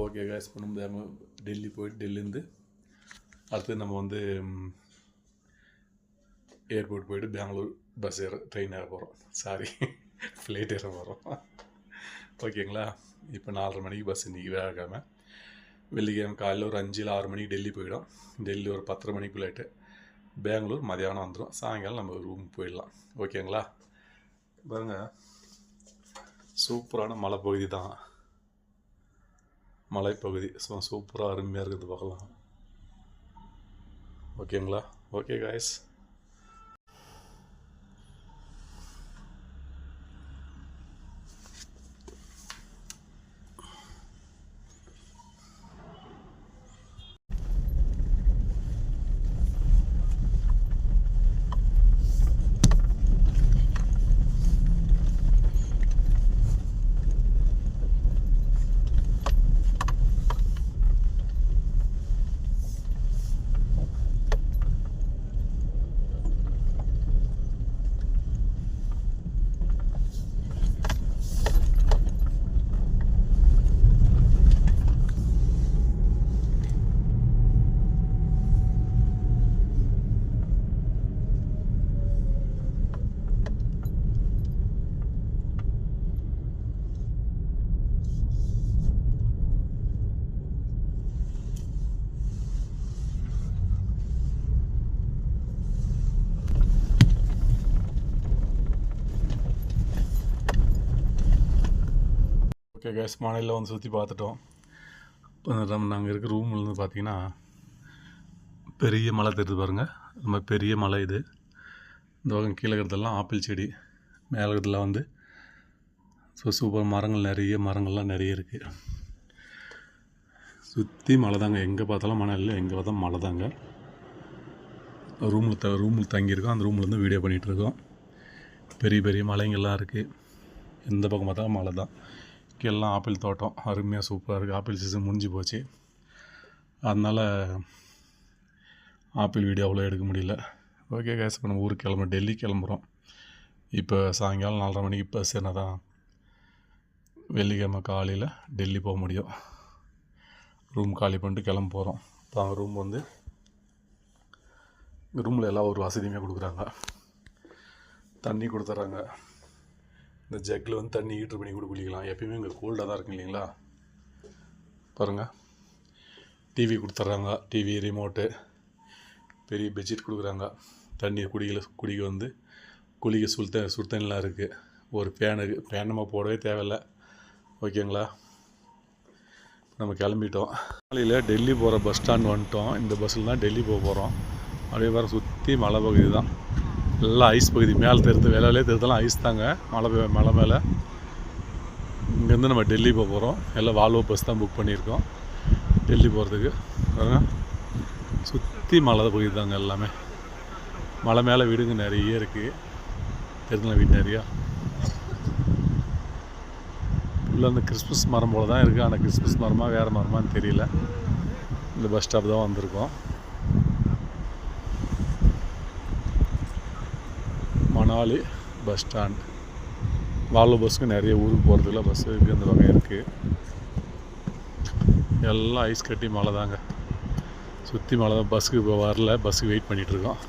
Okay case இப்போ நம்ம டெல்லி போயிட்டு டெல்லிருந்து அடுத்து நம்ம வந்து ஏர்போர்ட் போயிட்டு பெங்களூர் பஸ் ஏற ட்ரெயின் ஏற போகிறோம் சாரி ஃப்ளைட் ஏற போகிறோம் ஓகேங்களா இப்போ நாலரை மணிக்கு பஸ் இன்றைக்கி வேகாம வெள்ளிக்கிழமை காலையில் ஒரு அஞ்சில் ஆறு மணிக்கு டெல்லி போயிடும். டெல்லி ஒரு பத்தரை மணிக்கு ஃப்ளைட்டு பெங்களூர் மதியானம் வந்துடும் சாயங்காலம் நம்ம ரூம் போயிடலாம். ஓகேங்களா பாருங்கள் சூப்பரான மலைப்பகுதி தான். மலைப்பகுதி. ஸோ சூப்பராக அருமையாக இருக்குது பார்க்கலாம். ஓகேங்களா? ஓகே காய்ஸ் ஓகே கேஸ் மாலையில் வந்து சுற்றி பார்த்துட்டோம். இப்போ நம்ம நாங்கள் இருக்கிற ரூம்லேருந்து பார்த்தீங்கன்னா பெரிய மலை தெரியுது பாருங்கள் ரொம்ப பெரிய மலை இது. இந்த பக்கம் கீழே இருக்கிறதெல்லாம் ஆப்பிள் செடி. மேலே இருக்கிறதுலாம் வந்து ஸோ சூப்பர் மரங்கள் நிறைய மரங்கள்லாம் நிறைய இருக்குது சுற்றி மலை தாங்க. எங்கே பார்த்தாலும் மழை இல்லை எங்கே பார்த்தாலும் மலை தாங்க. ரூமில் த ரூமில் தங்கியிருக்கோம். அந்த ரூம்லேருந்து வீடியோ பண்ணிகிட்ருக்கோம் பெரிய பெரிய மலைங்கள்லாம் இருக்குது எந்த பக்கம் பார்த்தாலும் மலை தான். எல்லாம் ஆப்பிள் தோட்டம். அருமையாக சூப்பராக இருக்குது ஆப்பிள் சீசன் முடிஞ்சு போச்சு. அதனால் ஆப்பிள் வீடியோ அவ்வளோ எடுக்க முடியல. ஓகே கேஸ் இப்போ நம்ம ஊருக்கு கிளம்புறோம். டெல்லி கிளம்புறோம். இப்போ சாயங்காலம் நாலரை மணிக்கு பஸ் என்ன தான் வெள்ளிக்கிழமை காலையில் டெல்லி போக முடியும். ரூம் காலி பண்ணிட்டு கிளம்ப போகிறோம் இப்போ அவங்க ரூம் வந்து ரூமில் எல்லா ஒரு வசதியுமே கொடுக்குறாங்க. தண்ணி கொடுத்துட்றாங்க. இந்த ஜக்கில் வந்து தண்ணி ஹீட்ரு பண்ணி கூட குளிக்கலாம். எப்பயுமே இங்கே கோல்டாக தான் இருக்கும் இல்லைங்களா? பாருங்கள் டிவி கொடுத்துட்றாங்க. டிவி ரிமோட்டு பெரிய பெட்ஷீட் கொடுக்குறாங்க. தண்ணி குடிக்கல குடிக்க வந்து குளிக்க சுல்த சுடுதண்ணிலாம் இருக்குது ஒரு ஃபேன் இருக்குது ஃபேன் நம்ம போடவே தேவையில்ல. ஓகேங்களா? நம்ம கிளம்பிட்டோம். காலையில் டெல்லி போகிற பஸ் ஸ்டாண்ட் வந்துட்டோம். இந்த பஸ்ஸில் தான் டெல்லி போக போகிறோம் அப்படியே வர சுற்றி மலை பகுதி தான். எல்லாம் ஐஸ் பகுதி மேலே தெரிந்து வேலையிலே தெரிதெல்லாம் ஐஸ் தாங்க. மலை பெ- மலை மேலே. இங்கேருந்து நம்ம டெல்லி போக போகிறோம் எல்லாம் வால்வோ பஸ் தான் புக் பண்ணியிருக்கோம். டெல்லி போகிறதுக்கு பாருங்க. சுற்றி மலை பகுதி தாங்க எல்லாமே. மலை மேலே வீடுங்க நிறைய இருக்குது தெரிஞ்சல வீடு நிறையா? உள்ள அந்த கிறிஸ்மஸ் மரம் போல் தான் இருக்குது ஆனால் கிறிஸ்மஸ் மரமாக வேறு மரமான்னு தெரியல. இந்த பஸ் ஸ்டாப் தான் வந்திருக்கோம். நாலு பஸ் ஸ்டாண்ட் வால்வோ பஸ்ஸுக்கு நிறைய ஊருக்கு போகிறதுக்குலாம் பஸ் இருக்குது அந்த வகை இருக்குது எல்லாம் ஐஸ் கட்டி மழை தாங்க சுற்றி மழை தான் பஸ்ஸுக்கு இப்போ வரல. பஸ்ஸுக்கு வெயிட் பண்ணிகிட்ருக்கோம்